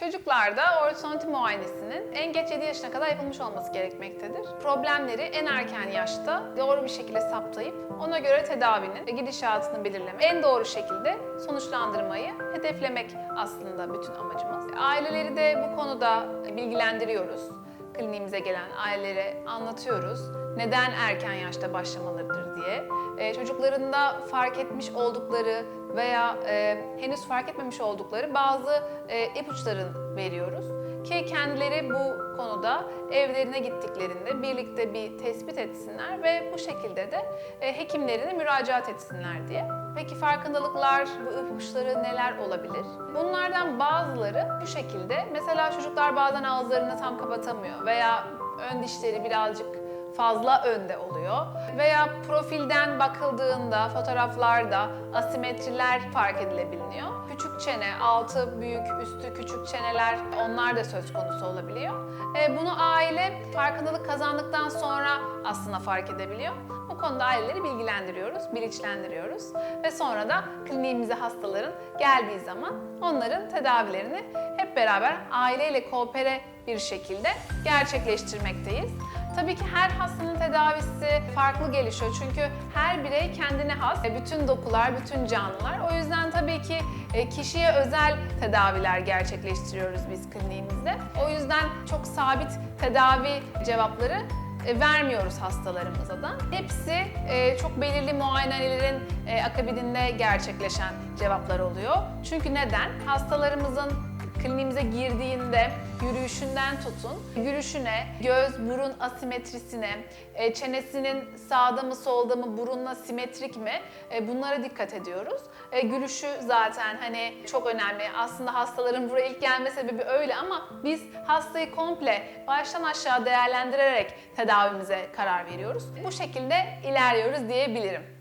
Çocuklarda ortodonti muayenesinin en geç 7 yaşına kadar yapılmış olması gerekmektedir. Problemleri en erken yaşta doğru bir şekilde saptayıp ona göre tedavinin ve gidişatını belirlemek, en doğru şekilde sonuçlandırmayı hedeflemek aslında bütün amacımız. Aileleri de bu konuda bilgilendiriyoruz. Kliniğimize gelen ailelere anlatıyoruz. Neden erken yaşta başlamalıdır diye. Ee, çocuklarında fark etmiş oldukları veya e, henüz fark etmemiş oldukları bazı e, ipuçları veriyoruz. Ki kendileri bu konuda evlerine gittiklerinde birlikte bir tespit etsinler ve bu şekilde de e, hekimlerine müracaat etsinler diye. Peki farkındalıklar, bu ipuçları neler olabilir? Bunlardan bazıları bu şekilde. Mesela çocuklar bazen ağızlarını tam kapatamıyor veya ön dişleri birazcık fazla önde oluyor. Veya profilden bakıldığında fotoğraflarda asimetriler fark edilebiliyor. Küçük çene, altı büyük, üstü küçük çeneler onlar da söz konusu olabiliyor. E, bunu aile farkındalık kazandıktan sonra aslında fark edebiliyor. Bu konuda aileleri bilgilendiriyoruz, bilinçlendiriyoruz ve sonra da kliniğimize hastaların geldiği zaman onların tedavilerini hep beraber aileyle koopere bir şekilde gerçekleştirmekteyiz. Tabii ki her hastanın tedavisi farklı gelişiyor çünkü her birey kendine has, e, bütün dokular, bütün canlılar. O yüzden tabii ki e, kişiye özel tedaviler gerçekleştiriyoruz biz kliniğimizde. O yüzden çok sabit tedavi cevapları e, vermiyoruz hastalarımıza da. Hepsi çok belirli muayenelerin akabininde gerçekleşen cevaplar oluyor. Çünkü neden? Hastalarımızın kliniğimize girdiğinde yürüyüşünden tutun, yürüyüşüne, göz, burun asimetrisine, e, çenesinin sağda mı solda mı, burunla simetrik mi e, bunlara dikkat ediyoruz. E, Gülüşü zaten hani çok önemli. Aslında hastaların buraya ilk gelme sebebi öyle ama biz hastayı komple baştan aşağı değerlendirerek tedavimize karar veriyoruz. Bu şekilde ilerliyoruz diyebilirim.